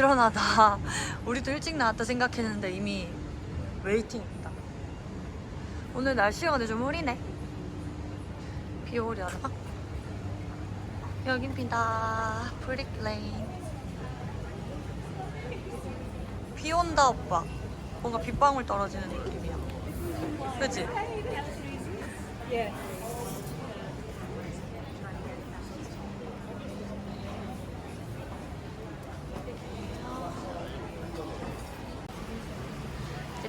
부지런하다. 우리도 일찍 나왔다 생각했는데 이미 웨이팅입니다. 오늘 날씨가 근데 좀 흐리네. 비 오려나? 여기입니다. 브릭레인. 비 온다 오빠. 뭔가 빗방울 떨어지는 느낌이야. 그치?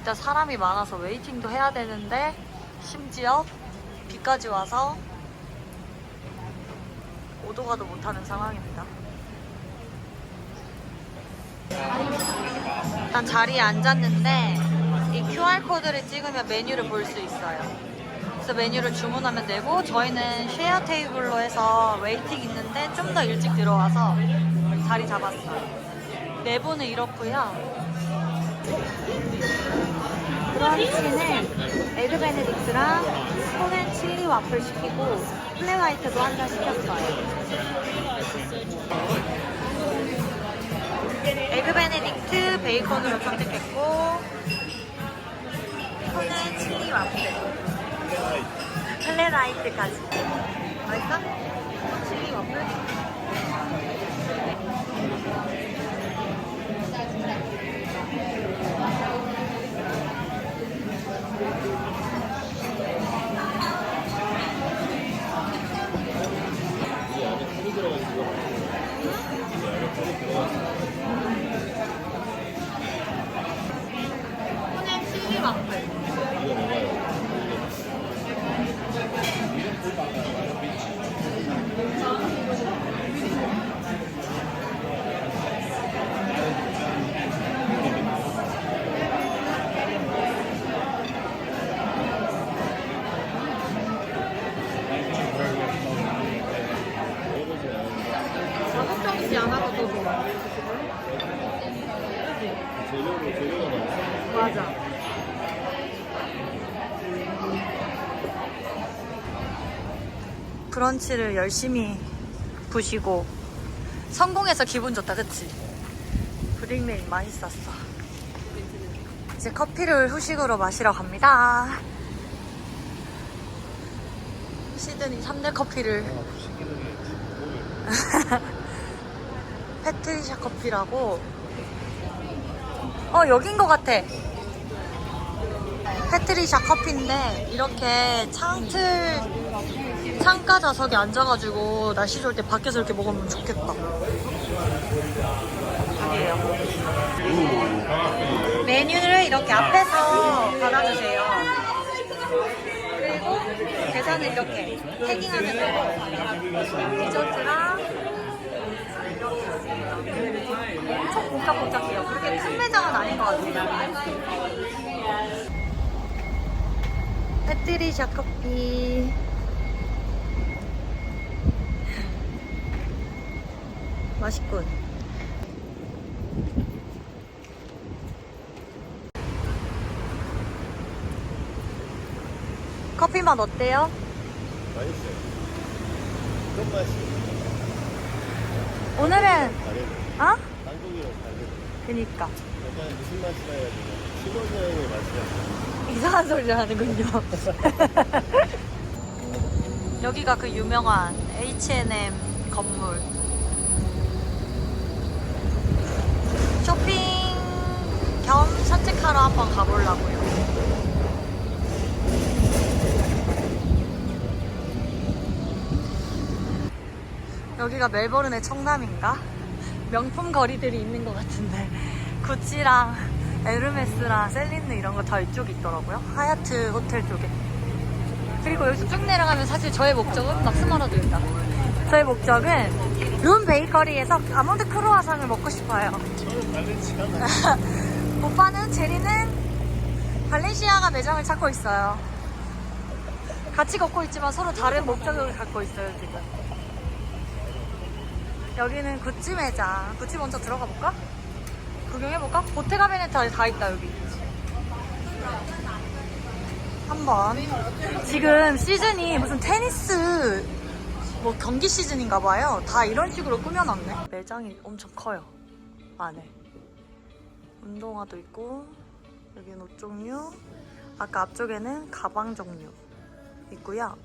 일단 사람이 많아서 웨이팅도 해야 되는데 심지어 비까지 와서 오도 가도 못하는 상황입니다. 일단 자리에 앉았는데 이 QR코드를 찍으면 메뉴를 볼 수 있어요. 그래서 메뉴를 주문하면 되고 저희는 쉐어 테이블로 해서 웨이팅 있는데 좀 더 일찍 들어와서 자리 잡았어요. 내부는 이렇고요. 브런치는 에그 베네딕트랑 콩앤 칠리 와플 시키고 플레 화이트도 한 잔 시켰어요. 에그 베네딕트 베이컨으로 선택했고 콩앤 칠리 와플 플레 라이트까지 맛있어? 칠리 와플? 칠리 와플 자극적이지 않아도 더 좋아. 재료로 재료가 나왔어. 맞아. 브런치를 열심히 부시고 성공해서 기분 좋다, 그치? 브릭메인 맛있었어. 이제 커피를 후식으로 마시러 갑니다. 시드니 3대 커피를 패트리샤 커피라고 어 여긴 것 같아 패트리샤 커피인데 이렇게 창틀 창가 좌석에 앉아가지고 날씨 좋을 때 밖에서 이렇게 먹으면 좋겠다 메뉴를 이렇게 앞에서 받아주세요 그리고 계산을 이렇게 태깅하면 되고 디저트랑 엄청 복잡복잡해요. 그렇게 큰 매장은 아닌 것 같아요. 패트리샤 커피. 맛있군. 커피 맛 어때요? 맛있어요. 좀 맛이 오늘은. 어? 한국이랑. 그니까 약간 무슨 맛이라 해야 되나? 신혼 여행의 맛이야. 이상한 소리를 하는군요. 여기가 그 유명한 H&M 건물. 쇼핑 겸 산책하러 한번 가보려고요. 여기가 멜버른의 청남인가? 명품 거리들이 있는 것 같은데. 구찌랑 에르메스랑 셀린느 이런 거 다 이쪽에 있더라고요. 하얏트 호텔 쪽에. 그리고 여기서 쭉 내려가면 사실 저의 목적은 막스마라도 있다. 저의 목적은 룸 베이커리에서 아몬드 크로아상을 먹고 싶어요. 저는 발렌시아가 오빠는 제리는 발렌시아가 매장을 찾고 있어요. 같이 걷고 있지만 서로 다른 목적을 갖고 있어요 지금. 여기는 구찌 매장. 구찌 먼저 들어가 볼까? 구경해볼까? 보테가 베네타 다 있다 여기. 한번. 지금 시즌이 무슨 테니스 뭐 경기 시즌인가 봐요. 다 이런 식으로 꾸며놨네. 매장이 엄청 커요 안에. 운동화도 있고 여기는 옷 종류. 아까 앞쪽에는 가방 종류 있고요.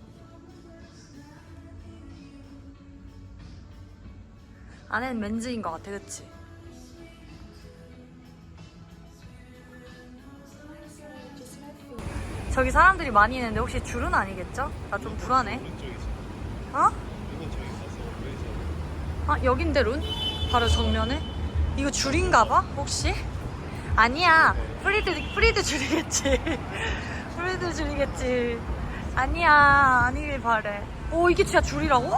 안에는 맨즈인 것 같아, 그치? 저기 사람들이 많이 있는데 혹시 줄은 아니겠죠? 나 좀 불안해. 어? 아, 여긴데 룬? 바로 정면에? 이거 줄인가 봐? 혹시? 아니야. 프리드, 프리드 줄이겠지. 프리드 줄이겠지. 아니야. 아니길 바래. 오, 이게 진짜 줄이라고?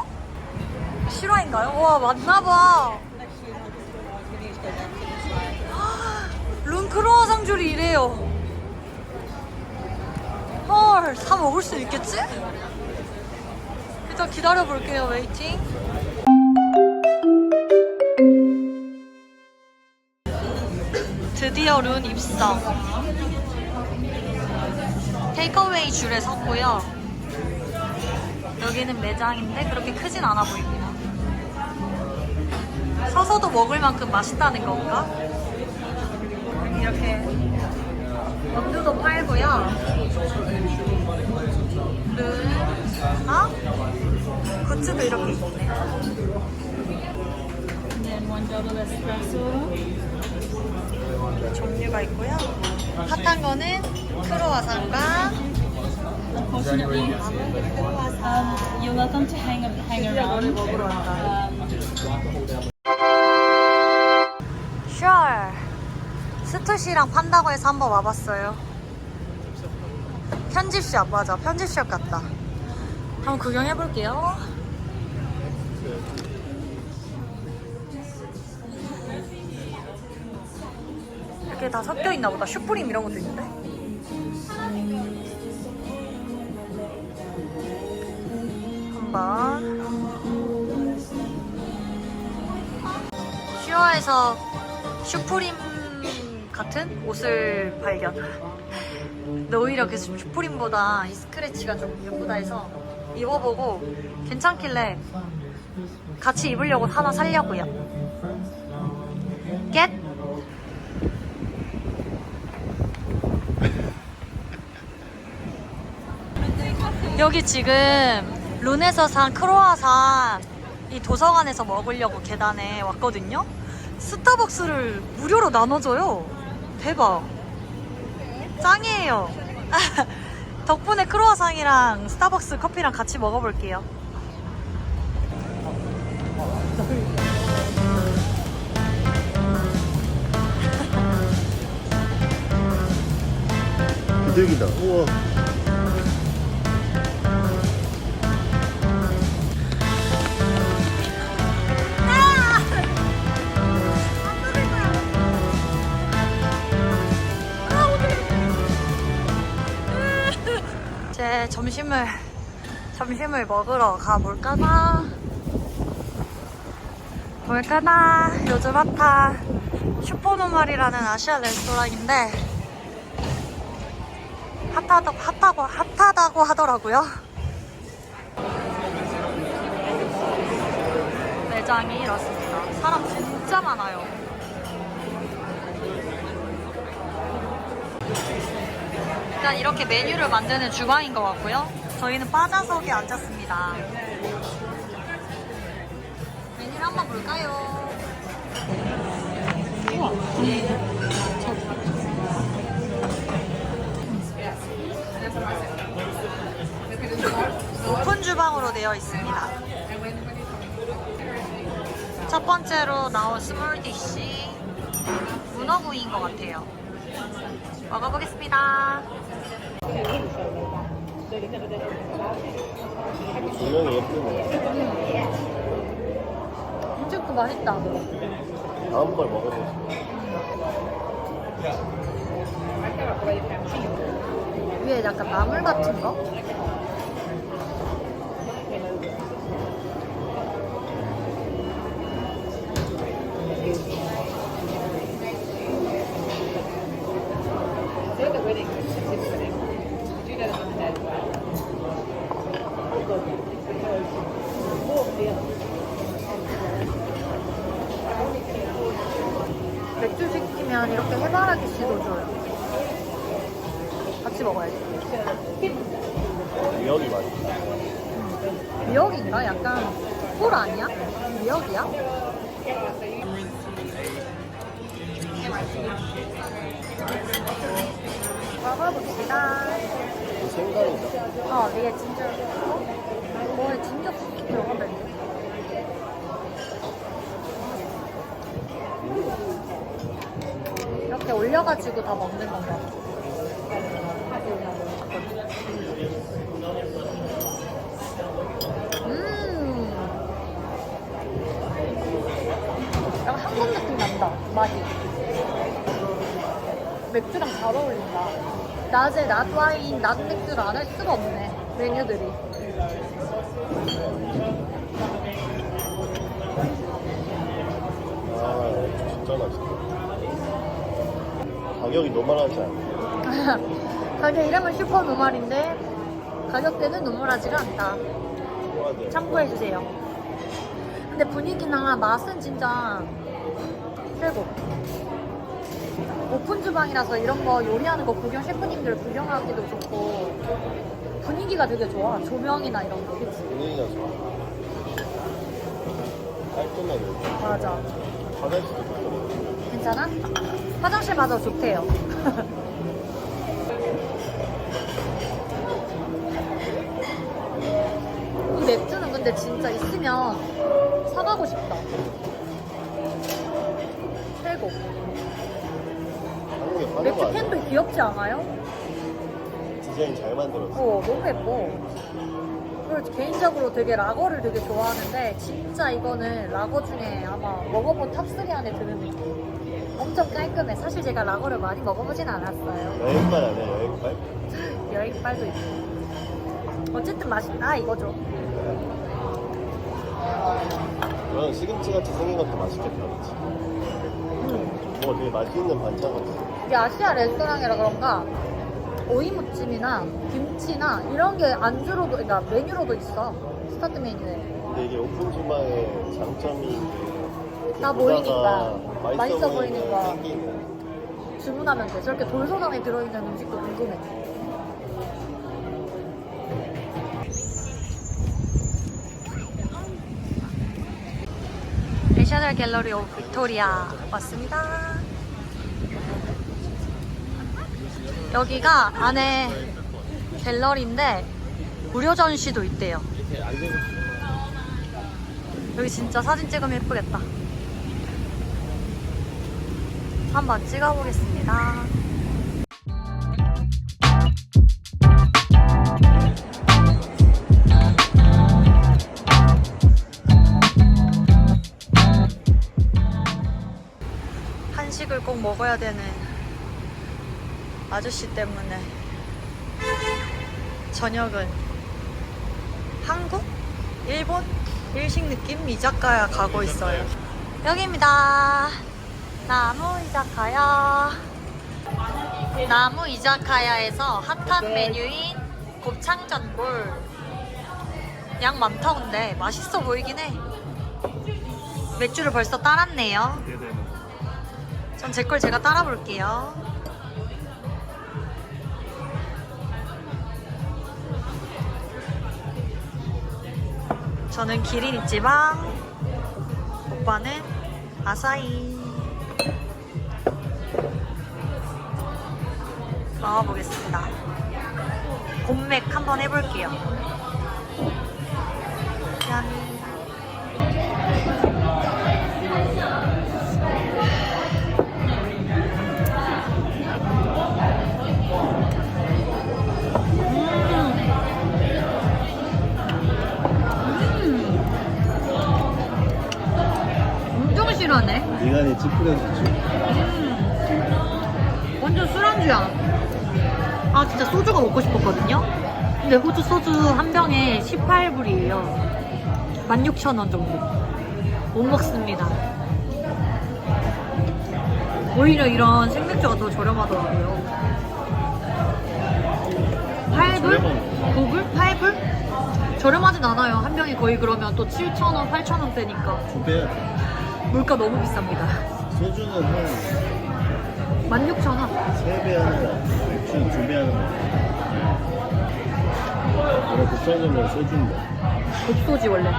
실화인가요? 와, 맞나봐. 룬 크로아 상 줄이 이래요. 헐, 다 먹을 수 있겠지? 일단 기다려볼게요, 웨이팅. 드디어 룬 입성. 테이크어웨이 줄에 섰고요. 여기는 매장인데 그렇게 크진 않아 보입니다. 서서도 먹을 만큼 맛있다는 건가? 이렇게 원두도 팔고요. 룬, 어? 굿즈도 이렇게 있네. 종류가 있고요. 핫한 거는 크로와상과 You're welcome to hang. Um. 스투시랑 판다고 해서 한번 와봤어요. 편집샵 맞아. 편집샵 같다. 한번 구경해볼게요. 이렇게 다 섞여 있나 보다. 슈프림 이런 것도 있는데. 한번. 슈어에서 슈프림 같은 옷을 발견. 근데 오히려 그 슈프림보다 이 스크래치가 좀 예쁘다 해서 입어보고 괜찮길래 같이 입으려고 하나 살려고요. 여기 지금 룬에서 산 크로아상 이 도서관에서 먹으려고 계단에 왔거든요. 스타벅스를 무료로 나눠줘요. 대박. 짱이에요. 덕분에 크로아상이랑 스타벅스 커피랑 같이 먹어볼게요. 비둘기다. 우와. 점심을 점심을 먹으러 가볼까나? 볼까나? 요즘 핫한 슈퍼노멀이라는 아시아 레스토랑인데 핫하다고 핫하고 핫하다고 하더라고요. 매장이 이렇습니다. 사람 진짜 많아요 일단 이렇게 메뉴를 만드는 주방인 것 같고요. 저희는 바자석에 앉았습니다. 메뉴를 한번 볼까요? 우와. 오픈 주방으로 되어 있습니다. 첫 번째로 나온 스몰 디쉬 문어구이인 것 같아요. 먹어보겠습니다. 조명이 예쁘네. 진짜 그 맛있다. 다음 걸 먹어보고 위에 약간 나물 같은 거? 먹어야지. 미역이 맛있다. 미역인가? 약간 꿀 아니야? 미역이야? 먹어봅시다. 생강이다. 어, 이게 진짜 어? 뭐에 진짜 푹 들어가면 이렇게 올려가지고 다 먹는 건가? 음. 약간 한국 느낌 난다, 맛이. 맥주랑 잘 어울린다. 낮에 낮 와인, 낮 맥주를 안 할 수가 없네, 메뉴들이. 아, 진짜 맛있다. 가격이 너무하지 않아. 가게 이름은 슈퍼 노말인데, 가격대는 노멀하지가 않다. 참고해주세요. 근데 분위기나 맛은 진짜 최고. 오픈 주방이라서 이런 거 요리하는 거 구경 셰프님들 구경하기도 좋고 분위기가 되게 좋아. 조명이나 이런 거, 그치? 분위기가 좋아. 깔끔하게. 맞아. 화장실도 좋고. 괜찮아? 화장실 마저 좋대요. 이 맥주는 근데 진짜 있으면 사가고 싶다. 최고. 한국에 파는 맥주 거 아니야? 캔도 귀엽지 않아요? 디자인 잘 만들었어. 어, 너무 예뻐. 그리고 개인적으로 되게 라거를 되게 좋아하는데 진짜 이거는 라거 중에 아마 먹어본 탑3 안에 드는 느낌. 엄청 깔끔해. 사실 제가 라거를 많이 먹어보진 않았어요. 여행빨 아니야, 여행빨? 여행빨도 있고. 어쨌든 맛있다 이거죠. 이런 시금치 같이 생긴 것도 맛있겠다, 그치? 음. 뭐 되게 맛있는 반찬 같아. 이게 아시아 레스토랑이라 그런가 오이무침이나 김치나 이런 게 안주로도, 그러니까 메뉴로도 있어. 스타트 메뉴에. 근데 이게 오픈 주방의 장점이 다 보다가 보이니까. 맛있어 보이는 보이니까. 생기는 주문하면 돼. 저렇게 돌소담에 들어있는 음식도 궁금해. 내셔널 갤러리 오브 빅토리아 왔습니다. 여기가 안에 갤러리인데 무료 전시도 있대요. 여기 진짜 사진 찍으면 예쁘겠다. 한번 찍어보겠습니다. 꼭 먹어야 되는 아저씨 때문에 저녁은 한국? 일본? 일식 느낌 이자카야 가고 있어요. 여기입니다. 나무 이자카야. 나무 이자카야에서 핫한 메뉴인 곱창전골. 양 많다 근데 맛있어 보이긴 해. 맥주를 벌써 따랐네요. 전 제 걸 제가 따라 볼게요. 저는 기린 있지만 오빠는 아사히. 먹어보겠습니다. 곰맥 한번 해볼게요. 짠. 미간이 찌푸려지죠. 완전 술안주야. 아 진짜 소주가 먹고 싶었거든요. 근데 호주 소주 한 병에 18불이에요. 16,000원 정도. 못 먹습니다. 오히려 이런 생맥주가 더 저렴하더라고요. 8불? 9불? 8불? 저렴하진 않아요. 한 병이 거의 그러면 또 7,000원, 8,000원 대니까. 두 배야 돼. 물가 너무 비쌉니다. 소주는 한 16,000원. 3배 하는 거 같아. 맥주 2배 하는 거 같아. 이거 비싸진 건 소주인데. 독소지 원래.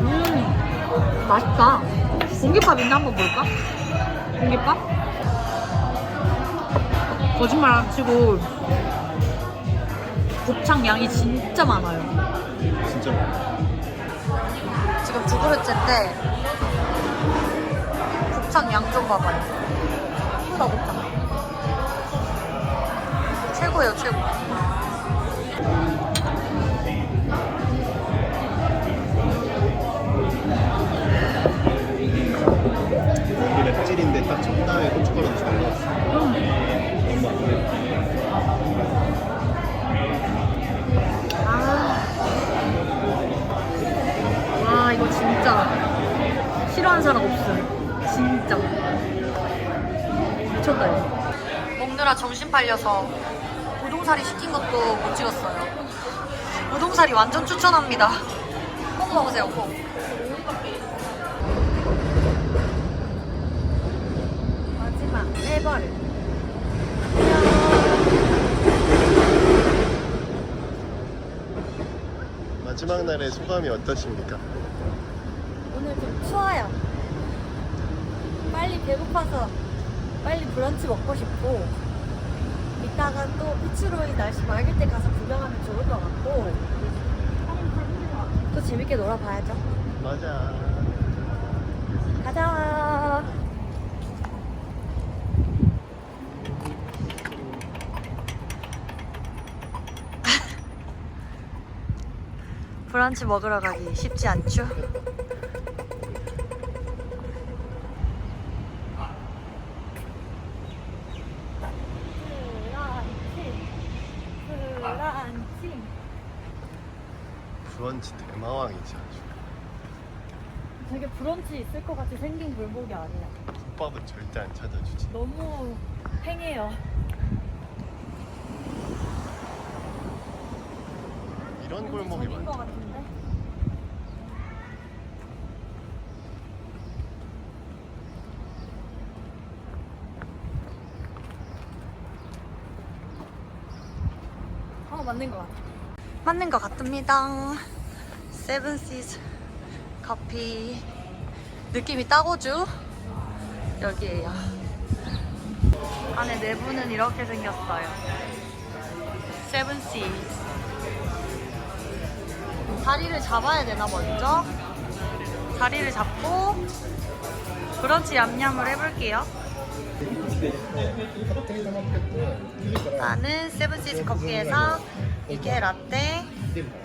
음 맛있다. 공깃밥 있나 한번 볼까? 공깃밥? 거짓말 안 치고 곱창 양이 진짜 많아요. 진짜 많아. 지금 두 그릇째인데 곱창 양좀 봐봐요. 예쁘다 곱창. 최고예요 최고. 여기 랩질인데 딱 적당히 고춧가루. 엄 아 이거 진짜 싫어하는 사람 없음. 진짜 미쳤다 이거. 먹느라 정신 팔려서 우동사리 시킨 것도 못 찍었어요. 우동사리 완전 추천합니다. 꼭 먹으세요 꼭. 마지막 해벌. 마지막 날의 소감이 어떠십니까? 오늘 좀 추워요. 빨리 배고파서 빨리 브런치 먹고 싶고 이따가 또 피츠로이 날씨 맑을 때 가서 구경하면 좋을 것 같고 또 재밌게 놀아봐야죠. 맞아. 가자. 브런치 먹으러 가기 쉽지 않죠? 브런치 브런치 브런치 대마왕이지 아주. 되게 브런치 있을 것 같이 생긴 골목이 아니야. 국밥은 절대 안 찾아주지. 너무 팽해요. 이런 골목이 전인 것. 같은데? 어 맞는 것 같아. 맞는 것 같습니다. 세븐시즈 커피 느낌이 따고주 여기에요. 안에 내부는 이렇게 생겼어요. 세븐시즈 자리를 잡아야 되나 먼저? 자리를 잡고 브런치 얌얌을 해볼게요. 나는 세븐시즈 커피에서 이게 라떼,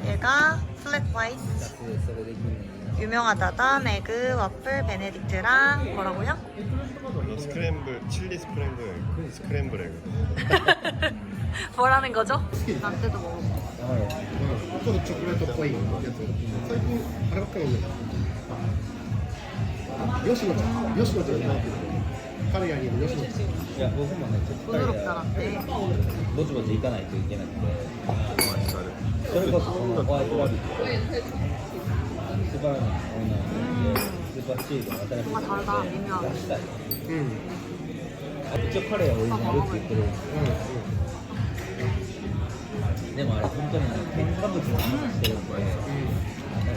얘가 플랫 화이트. 유명하다던 에그, 와플, 베네딕트랑 뭐라고요? 스크램블 칠리 스크램블 스크램블 에그. 뭐라는 거죠? 라떼도 먹어봐. ちょっとチョコレートっぽいやつ最近あればっかり飲んでる吉野ちゃん吉野ちゃんじゃないけど彼らにいる吉野ちゃんいや僕もねちょっと 부드럽다 라떼. ぼちぼち行かないといけなくてそれこそこのホワイトラビット 뭔가 다르다, 미묘하게. 응. 아, 그쪽 카레야, 원래 이렇게 있거든. 내 말에 좀 전에 팬카드 좀 하나씩 내렸는데,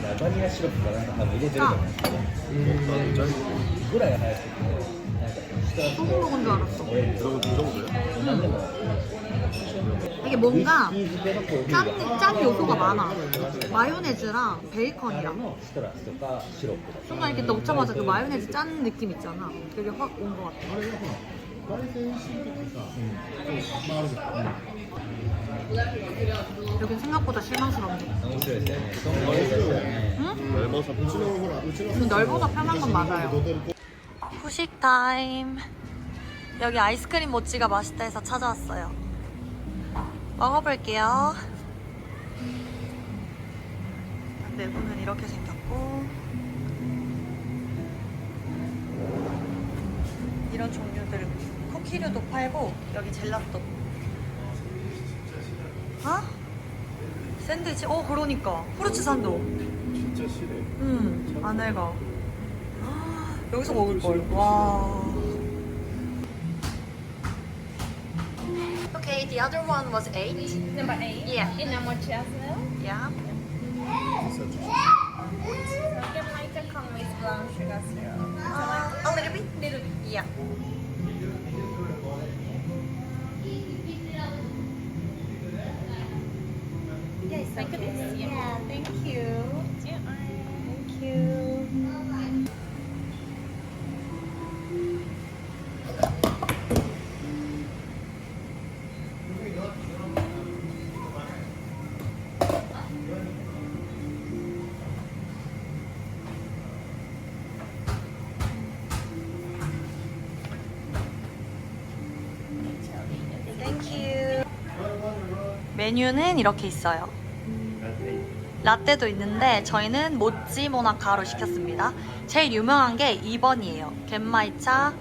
라바니아 시럽보다는 다 미래적이잖아. 이거라 해야 할수 있고. 소금으로 건줄 알았어. 저거 이 정도야? 이게 뭔가 짠, 짠 요소가 많아. 마요네즈랑 베이컨이랑. 순간 이렇게 넣자마자 그 마요네즈 짠 느낌 있잖아. 그게 확 온 것 같아. 여긴 생각보다 실망스럽네. 응? 좀 넓어서 편한 건 맞아요. 후식 타임. 여기 아이스크림 모찌가 맛있다 해서 찾아왔어요. 먹어볼게요. 내부는 이렇게 생겼고 이런 종류들 쿠키류도 팔고 여기 젤라또. 어? 샌드위치? 어 그러니까 후르츠 산도. 진짜 싫어. 음 안에가 여기서 먹을 걸. 와. The other one was eight. Number eight. Yeah. In number two as well. Yeah. So Jamaica come brown sugar syrup. Uh, a little bit. Little bit. Yeah. Yes, Like this. Yeah. Yeah, thank you. 메뉴는 이렇게 있어요. 라떼도 있는데 저희는 모찌 모나카로 시켰습니다. 제일 유명한 게 2번이에요. 겐마이차.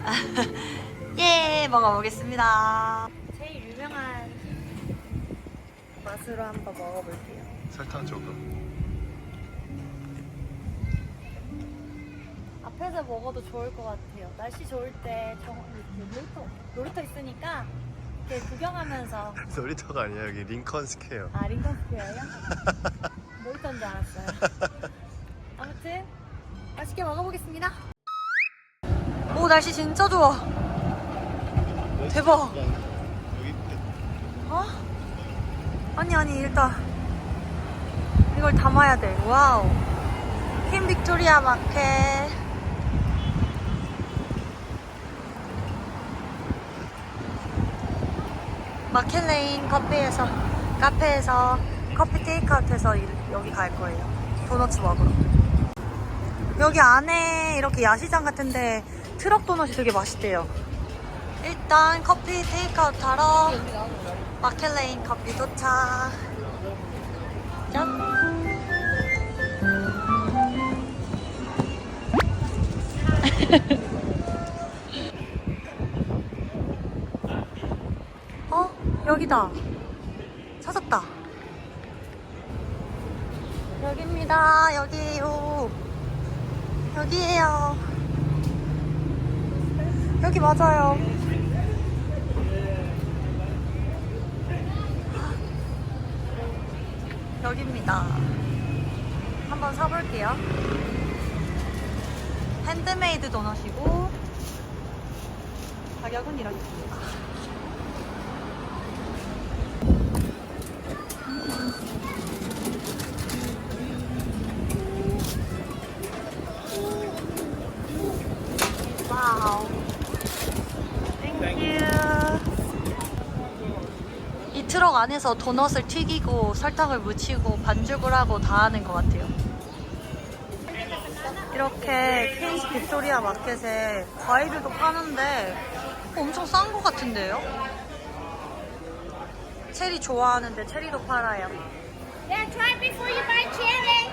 예, 먹어보겠습니다. 제일 유명한 맛으로 한번 먹어볼게요. 설탕 조금. 앞에서 먹어도 좋을 것 같아요. 날씨 좋을 때 정, 이렇게 놀이터, 놀이터 있으니까 이렇게 구경하면서 놀이터가 아니야 여기 링컨 스퀘어. 아 링컨 스퀘어요? 놀이터인 줄 알았어요. 아무튼 맛있게 먹어보겠습니다. 오 날씨 진짜 좋아. 대박. 어? 아니 아니 일단 이걸 담아야 돼. 와우. 퀸 빅토리아 마켓. 마켓레인 커피에서 카페에서 커피 테이크아웃해서 이- 여기 갈 거예요. 도너츠 먹으러. 여기 안에 이렇게 야시장 같은데 트럭 도넛이 되게 맛있대요. 일단 커피 테이크아웃 하러 마켓레인 커피 도착. 짠. 어? 여기다. 찾았다. 여기입니다. 여기요. 여기에요. 여기 맞아요. 여기입니다. 한번 사볼게요. 핸드메이드 도넛이고 가격은 이렇습니다. 안에서 도넛을 튀기고 설탕을 묻히고 반죽을 하고 다 하는 것 같아요. 이렇게 퀸스 빅토리아 마켓에 과일들도 파는데 엄청 싼 것 같은데요? 체리 좋아하는데 체리도 팔아요. Yeah, try before you buy cherry.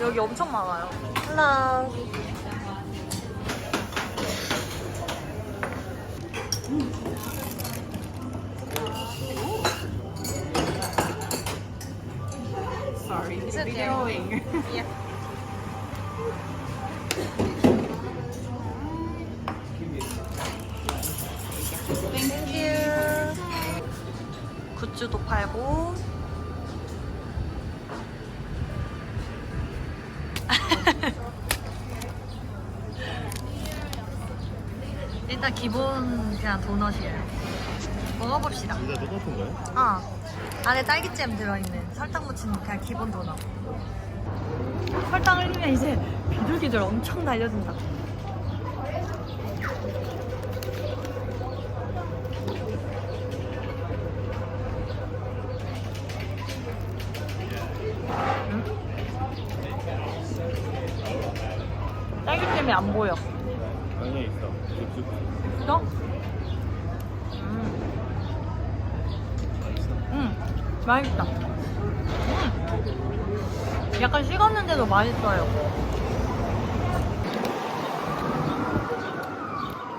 여기 엄청 많아요. Hello. Sorry, Is it going? Yeah. Thank you. 굿즈도 팔고. 일단 기본 그냥 도넛이에요. 먹어봅시다. 둘다 똑같은 거야? 어. 안에 딸기잼 들어있는 설탕 묻힌 그냥 기본 도넛. 설탕 흘리면 이제 비둘기들 엄청 날려준다. 음? 딸기잼이 안 보여. 아니야 있어. 쑥쑥. 있어? 음. 음, 맛있다. 음. 약간 식었는데도 맛있어요.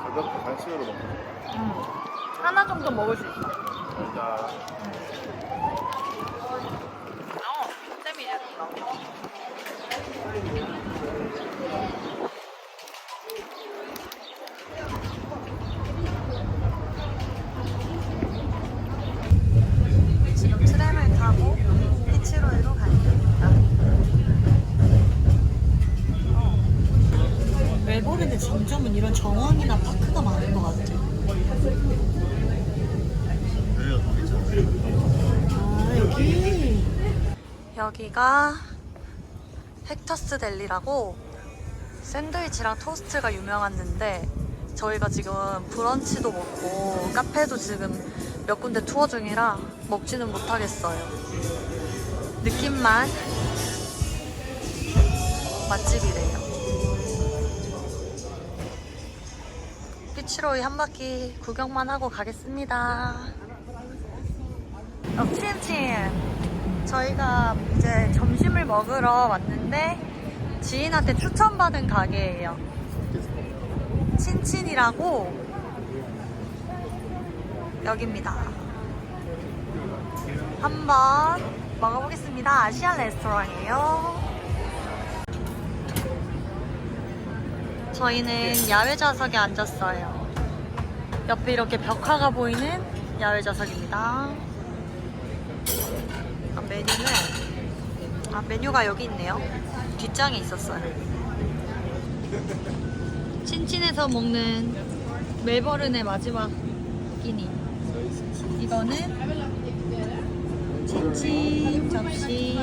가볍게 간식으로 먹고 음. 하나 정도 먹을 수 있어. 싶다. 어, 쌤이 이랬다. 한국은 이런 정원이나 파크가 많은 것 같아. 여기가 거기잖아요. 아, 여기. 여기가 헥터스 델리라고 샌드위치랑 토스트가 유명한 데인데 저희가 지금 브런치도 먹고 카페도 지금 몇 군데 투어 중이라 먹지는 못하겠어요. 느낌만 맛집이래요. 피치로이 한 바퀴 구경만 하고 가겠습니다. 어, 치엠치엠. 저희가 이제 점심을 먹으러 왔는데 지인한테 추천받은 가게예요. 친친이라고 여기입니다. 한번 먹어보겠습니다. 아시안 레스토랑이에요. 저희는 야외 좌석에 앉았어요. 옆에 이렇게 벽화가 보이는 야외 좌석입니다. 아, 메뉴는 아 메뉴가 여기 있네요. 뒷장에 있었어요. 친친에서 먹는 멜버른의 마지막 끼니. 이거는 친친 접시.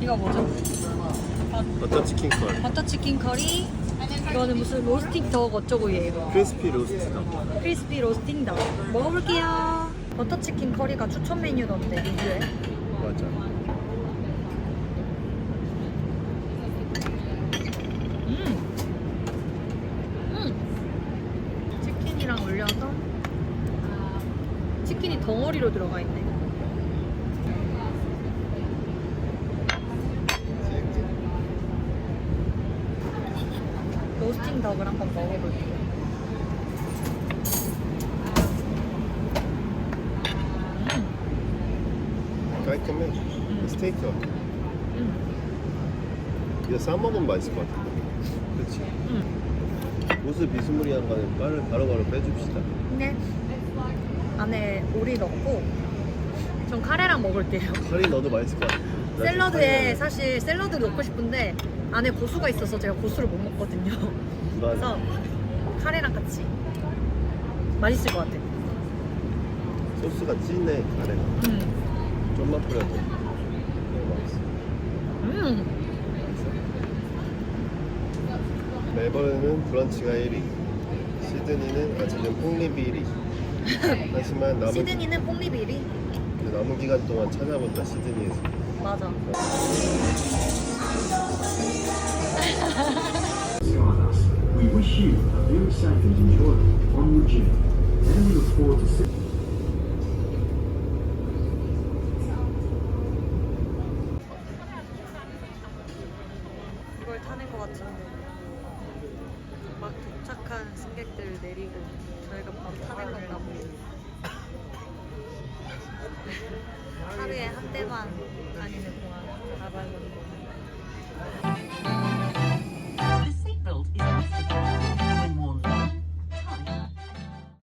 이거 뭐죠? 버터 치킨 컬. 버터 치킨 커리. 이거는 무슨 로스팅 덕 어쩌고예요. 크리스피 로스트 덕. 크리스피 로스팅 덕. 먹어볼게요. 버터 치킨 커리가 추천 메뉴던데 리뷰에. 맞아. 음. 음. 치킨이랑 올려서 치킨이 덩어리로 들어가 있네. 로스팅 덕을 한번 먹어볼게요. 깔끔해. 스 테이크. 음. 이거 싸먹으면 맛있을 것 같은데. 그렇지. 음. 옷을 비스무리한 거는 바로 바로바로 빼줍시다. 네. 안에 오리 넣고 전 카레랑 먹을게요. 커리 넣어도 맛있을 것 같아. 나 샐러드에 사실 샐러드 넣고 싶은데 안에 고수가 있어서 제가 고수를 못 먹거든요. 카레- 그래서 카레랑 같이 맛있을 것 같아. 소스가 진해 카레가. 음. 좀만 뿌려도. 멜버른은 브런치가 1위. 시드니는 아직은 폭립이 1위. 하지만 남은, 시드니는 뽕리비리. 남은 기간 동안 찾아본다 시드니에서. 맞아. We wish you a very and enjoyable onward journey, and we look forward to seeing.